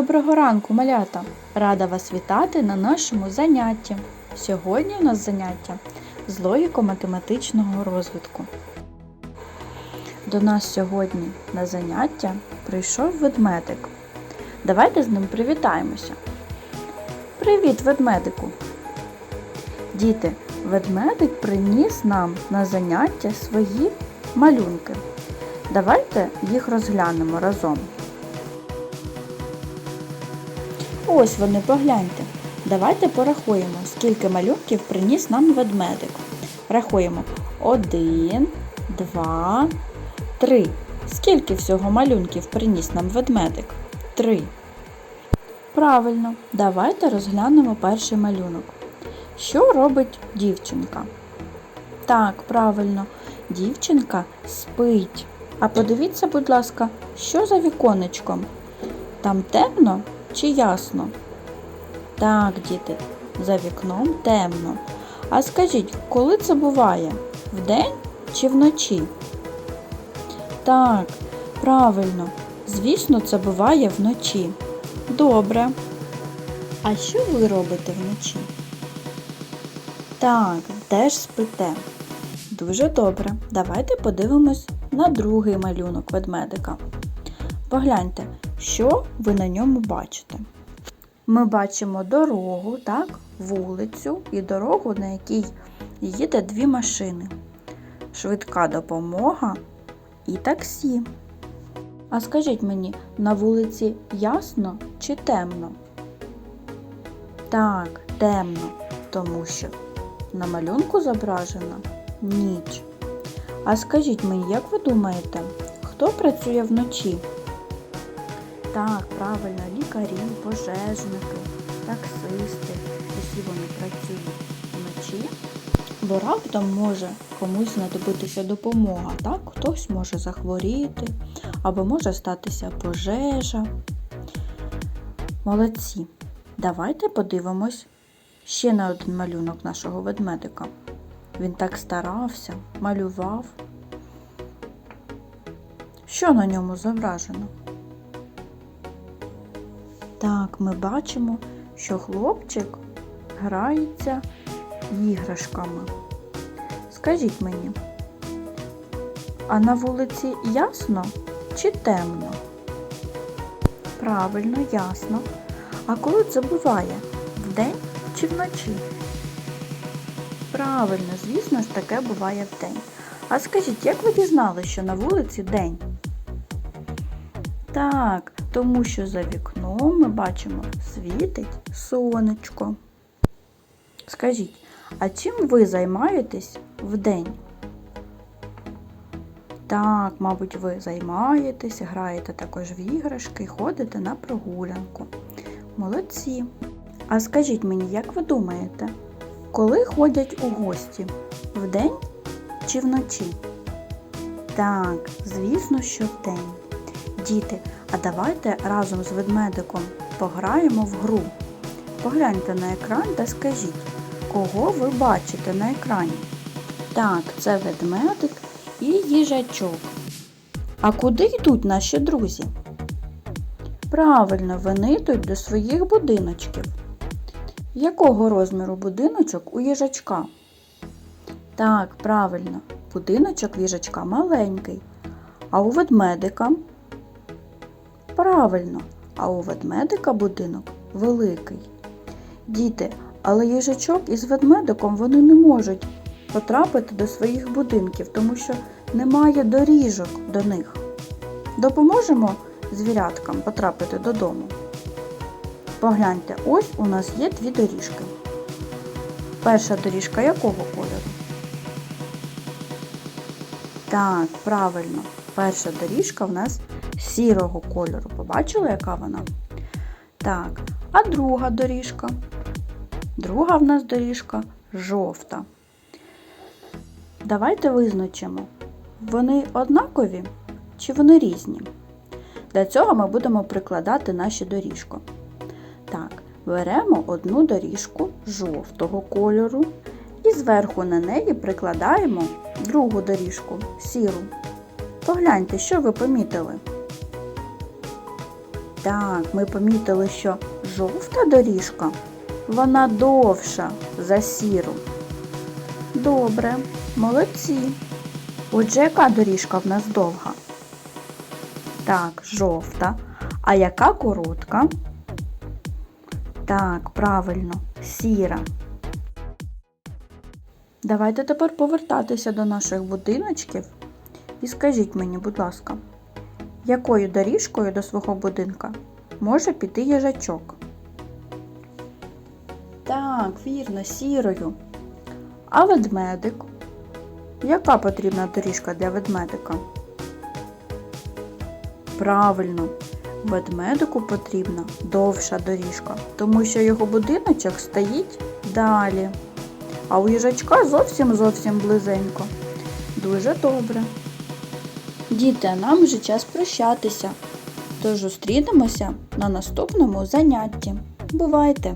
Доброго ранку, малята! Рада вас вітати на нашому занятті. Сьогодні у нас заняття з логіко-математичного розвитку. До нас сьогодні на заняття прийшов ведмедик. Давайте з ним привітаємося. Привіт, ведмедику! Діти, ведмедик приніс нам на заняття свої малюнки. Давайте їх розглянемо разом. Ось вони, погляньте. Давайте порахуємо, скільки малюнків приніс нам ведмедик. Рахуємо. Один, два, три. Скільки всього малюнків приніс нам ведмедик? Три. Правильно, давайте розглянемо перший малюнок. Що робить дівчинка? Так, правильно, дівчинка спить. А подивіться, будь ласка, що за віконечком? Там темно чи ясно? Так, діти, за вікном темно. А скажіть, коли це буває? Вдень чи вночі? Так, правильно. Звісно, це буває вночі. Добре. А що ви робите вночі? Так, теж спите. Дуже добре. Давайте подивимось на другий малюнок ведмедика. Погляньте, що ви на ньому бачите. Ми бачимо дорогу, так, вулицю і дорогу, на якій їде дві машини. Швидка допомога і таксі. А скажіть мені, на вулиці ясно чи темно? Так, темно, тому що на малюнку зображена ніч. А скажіть мені, як ви думаєте, хто працює вночі? Так, правильно, лікарі, пожежники, таксисти. Усі вони працюють вночі, бо раптом може комусь знадобитися допомога. Так, хтось може захворіти, або може статися пожежа. Молодці. Давайте подивимось ще на один малюнок нашого ведмедика. Він так старався, малював. Що на ньому зображено? Так, ми бачимо, що хлопчик грається іграшками. Скажіть мені, а на вулиці ясно чи темно? Правильно, ясно. А коли це буває? Вдень чи вночі? Правильно, звісно ж, таке буває вдень. А скажіть, як ви дізнали, що на вулиці день? Так, тому що за вікном ми бачимо світить сонечко. Скажіть, а чим ви займаєтесь вдень? Так, мабуть, ви займаєтесь, граєте також в іграшки, ходите на прогулянку. Молодці. А скажіть мені, як ви думаєте, коли ходять у гості? Вдень чи вночі? Так, звісно, що вдень. Діти, а давайте разом з ведмедиком пограємо в гру. Погляньте на екран та скажіть, кого ви бачите на екрані? Так, це ведмедик і їжачок. А куди йдуть наші друзі? Правильно, вони йдуть до своїх будиночків. Якого розміру будиночок у їжачка? Так, правильно, будиночок їжачка маленький. А у ведмедика? Правильно, а у ведмедика будинок великий. Діти, але їжачок із ведмедиком вони не можуть потрапити до своїх будинків, тому що немає доріжок до них. Допоможемо звіряткам потрапити додому. Погляньте, ось у нас є дві доріжки. Перша доріжка якого кольору? Так, правильно, перша доріжка в нас сірого кольору. Побачили, яка вона? Так, а друга доріжка? Друга в нас доріжка жовта. Давайте визначимо, вони однакові чи вони різні. Для цього ми будемо прикладати наші доріжку. Так, беремо одну доріжку жовтого кольору і зверху на неї прикладаємо другу доріжку сіру. Погляньте, що ви помітили. Так, ми помітили, що жовта доріжка, вона довша за сіру. Добре, молодці. Отже, яка доріжка в нас довга? Так, жовта. А яка коротка? Так, правильно, сіра. Давайте тепер повертатися до наших будиночків і скажіть мені, будь ласка, якою доріжкою до свого будинка може піти їжачок? Так, вірно, сірою. А ведмедик? Яка потрібна доріжка для ведмедика? Правильно, ведмедику потрібна довша доріжка, тому що його будиночок стоїть далі. А у їжачка зовсім зовсім близенько. Дуже добре. Діти, а нам вже час прощатися. Тож зустрінемося на наступному занятті. Бувайте!